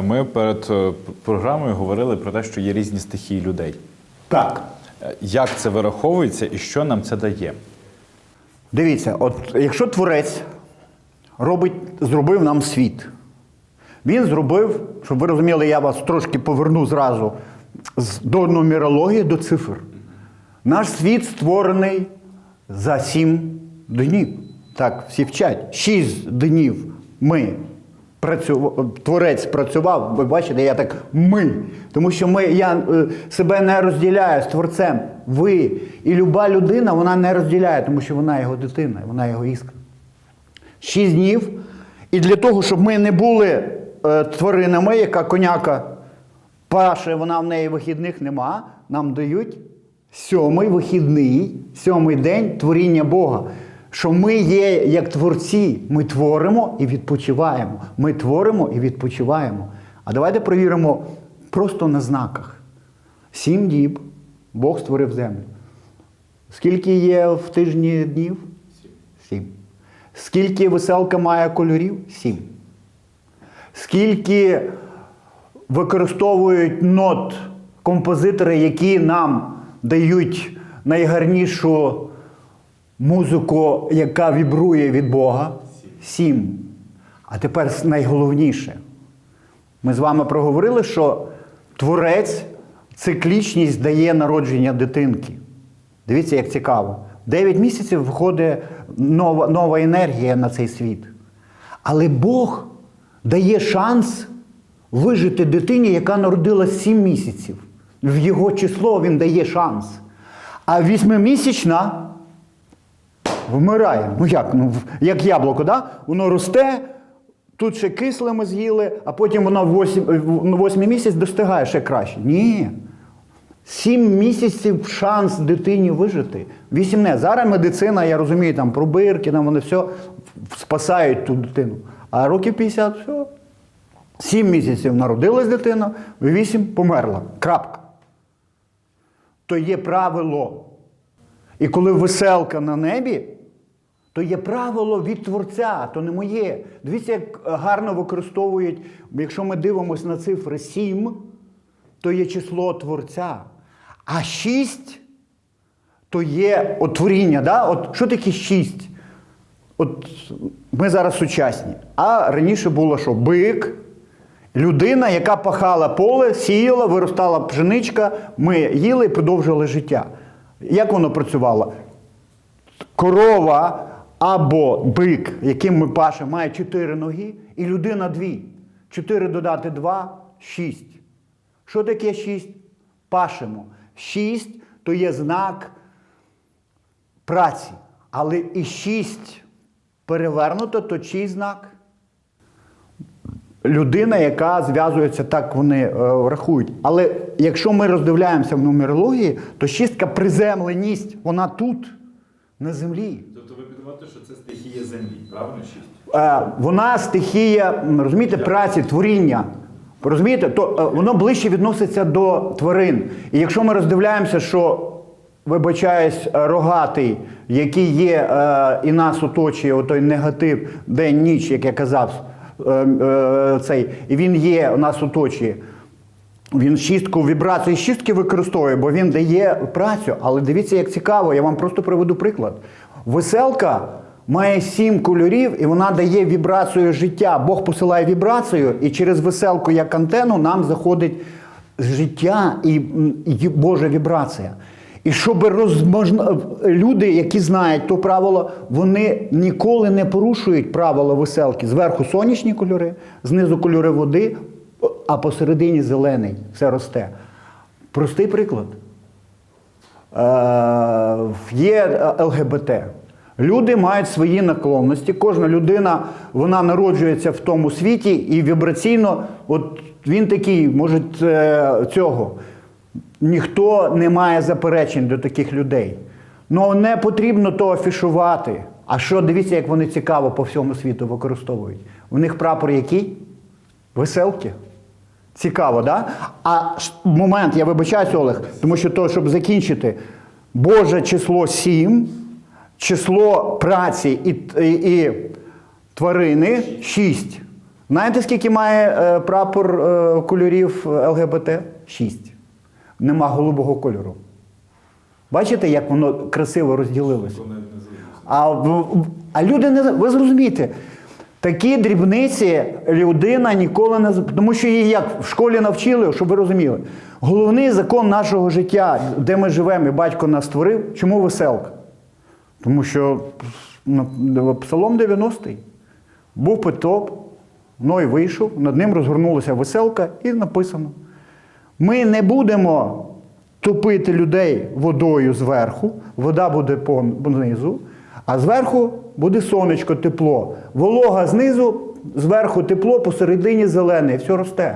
Ми перед е, програмою говорили про те, що є різні стихії людей. Так. Е, Як це вираховується і що нам це дає? Дивіться, от якщо творець робить, зробив нам світ, він зробив, щоб ви розуміли, я вас трошки поверну зразу з- до нумерології, до цифр. Наш світ створений за сім днів. Так, всі вчать. Шість днів ми працював, творець працював, ви бачите, я так ми. Тому що ми, я е, себе не розділяю з творцем. Ви. І люба людина вона не розділяє, тому що вона його дитина, вона його іскра. Шість днів. І для того, щоб ми не були е, тваринами, яка коняка паше, вона в неї вихідних нема, нам дають сьомий вихідний, сьомий день творіння Бога. Що ми є як творці, ми творимо і відпочиваємо. Ми творимо і відпочиваємо. А давайте провіримо просто на знаках. Сім діб Бог створив землю. Скільки є в тижні днів? Сім. Скільки веселка має кольорів? Сім. Скільки використовують нот композитори, які нам дають найгарнішу музику, яка вібрує від Бога? Сім. А тепер найголовніше. Ми з вами проговорили, що творець циклічність дає народження дитинки. Дивіться, як цікаво. Дев'ять місяців виходить нова, нова енергія на цей світ. Але Бог дає шанс вижити дитині, яка народилась 7 місяців. В його число він дає шанс. А восьмимісячна вмирає. Ну як? Ну, як яблуко, да? воно росте, тут ще кисле ми з'їли, а потім воно в восьм- восьмий місяць достигає ще краще. Ні. Сім місяців шанс дитині вижити. Вісім не. Зараз медицина, я розумію, там пробирки, там вони все спасають ту дитину. А років 50 все. Сім місяців народилась дитина, вісім померла. Крапка. То є правило. І коли веселка на небі, то є правило від Творця, то не моє. Дивіться, як гарно використовують, якщо ми дивимося на цифри 7, то є число Творця. А 6 то є от творіння. Да? От що таке 6? От ми зараз сучасні. А раніше було що? Бик, людина, яка пахала поле, сіяла, виростала пшеничка, ми їли і продовжували життя. Як воно працювало? Корова або бик, яким ми пашемо, має чотири ноги, і людина дві. Чотири додати два шість. Що таке шість? Пашемо. Шість то є знак праці. Але і шість перевернуто, то чий знак? Людина, яка зв'язується, так вони е, рахують. Але якщо ми роздивляємося в нумерології, то шістка приземленість, вона тут, на землі. Тобто що це стихія землі, правильно? Е, вона стихія, розумієте, праці, творіння. Розумієте, то е, воно ближче відноситься до тварин. І якщо ми роздивляємося, що, вибачаюсь, рогатий, який є е, і нас оточує, той негатив, день, ніч, як я казав, е, е, цей, і він є, нас оточує. Він шістку вібрації шістки використовує, бо він дає працю. Але дивіться, як цікаво, я вам просто приведу приклад. Веселка має сім кольорів і вона дає вібрацію життя. Бог посилає вібрацію, і через веселку, як антенну, нам заходить життя і, Божа вібрація. І щоб розможна... люди, які знають то правило, вони ніколи не порушують правила веселки. Зверху сонячні кольори, знизу кольори води, а посередині зелений, все росте. Простий приклад. Е, є ЛГБТ. Люди мають свої наклонності. Кожна людина вона народжується в тому світі і вібраційно, от він такий, може, е, цього. Ніхто не має заперечень до таких людей. Ну не потрібно то афішувати. А що, дивіться, як вони цікаво по всьому світу використовують. У них прапор який? Веселки. Цікаво, да? А момент, я вибачаюсь, Олег, тому що то, щоб закінчити, Боже число 7, число праці і, і, і тварини 6. Знаєте, скільки має е, прапор е, кольорів ЛГБТ? Шість. Нема голубого кольору. Бачите, як воно красиво розділилося? А, а люди не ви зрозумієте, такі дрібниці людина ніколи не тому що її як в школі навчили, щоб ви розуміли. Головний закон нашого життя, де ми живемо, і батько нас створив, чому веселка? Тому що Псалом 90-й. Був потоп, Ной вийшов, над ним розгорнулася веселка і написано. Ми не будемо топити людей водою зверху, вода буде понизу, а зверху буде сонечко, тепло. Волога знизу, зверху тепло, посередині зелене, і все росте.